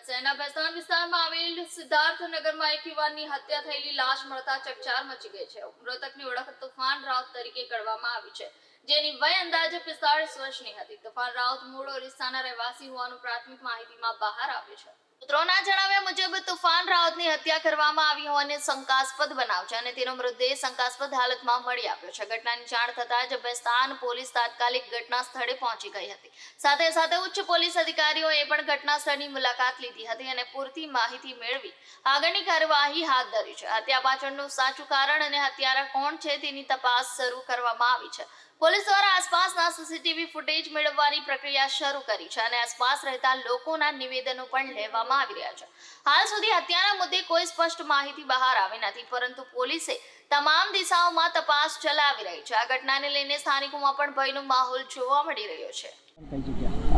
સુરત શહેરના વિસ્તારમાં આવેલ સિદ્ધાર્થનગરમાં એક યુવાનની હત્યા થયેલી લાશ મળતા ચકચાર મચી ગઈ છે. મૃતકની ઓળખ તોફાન રાવ તરીકે કરવામાં આવી છે. જેની વય અંદાજે પિસ્તાળીસ વર્ષની હતી. તોફાન રાઉત મૂળ ઓરિસ્સાના રહેવાસી હોવાનું પ્રાથમિક માહિતીમાં બહાર આવ્યું છે. સૂત્રોના જણાવ્યા મુજબ, તુફાન રાવતની હત્યા કરવામાં આવી હોવાને શંકાસ્પદ બનાવ છે અને તેનો મૃતદેહ શંકાસ્પદ હાલતમાં મળી આવ્યો છે. ઘટનાની જાણ થતાં જ બેસ્તાન પોલીસ તાત્કાલિક ઘટના સ્થળે પહોંચી ગઈ હતી. સાથે સાથે ઉચ્ચ પોલીસ અધિકારીઓએ પણ ઘટના સ્થળની મુલાકાત લીધી હતી અને પૂરતી માહિતી મેળવી. આગળની કાર્યવાહી હાથ ધરી છે. હત્યા પાછળનું સાચું કારણ અને હત્યારા કોણ છે તેની તપાસ શરૂ કરવામાં આવી છે. પોલીસ દ્વારા આસપાસના સીસીટીવી ફૂટેજ મેળવવાની પ્રક્રિયા શરૂ કરી છે અને આસપાસ રહેતા લોકોના નિવેદનો પણ લેવામાં આવી રહ્યા છે. હાલ સુધી હત્યાના મુદ્દે કોઈ સ્પષ્ટ માહિતી બહાર આવી નથી, પરંતુ પોલીસે તમામ દિશાઓમાં તપાસ ચલાવી રહી છે. આ ઘટનાને લઈને સ્થાનિકોમાં પણ ભયનો માહોલ જોવા મળી રહ્યો છે.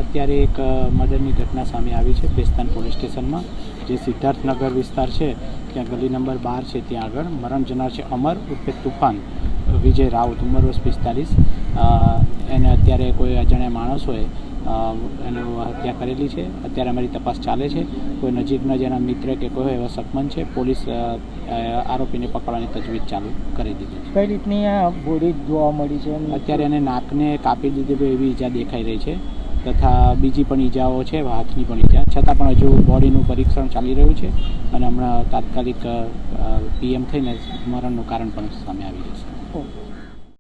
અત્યારે એક મર્ડરની ઘટના સામે આવી છે પેસ્તાન પોલીસ સ્ટેશનમાં, જે સિદ્ધાર્થનગર વિસ્તાર છે. ત્યાં ગલી નંબર બાર છે, ત્યાં આગળ. મરણ જનાર છે અમર ઉર્ફે તુફાન. વિજય રાઉત ઉંમર વર્ષ પિસ્તાલીસ. એને અત્યારે કોઈ અજાણ્યા માણસ હોય એનું હત્યા કરેલી છે. અત્યારે અમારી તપાસ ચાલે છે. કોઈ નજીકના જેના મિત્ર કે કોઈ હોય એવા સકમન છે પોલીસ આરોપીને પકડવાની તજવીજ ચાલુ કરી દીધી છે. કઈ રીતની આ બોડી જોવા મળી છે અત્યારે એને નાકને કાપી દીધી એવી ઈજા દેખાઈ રહી છે. તથા બીજી પણ ઈજાઓ છે હાથની પણ ઈજા. છતાં પણ હજુ બોડીનું પરીક્ષણ ચાલી રહ્યું છે અને હમણાં તાત્કાલિક પીએમ થઈને મરણનું કારણ પણ સામે આવી જશે. 恐怖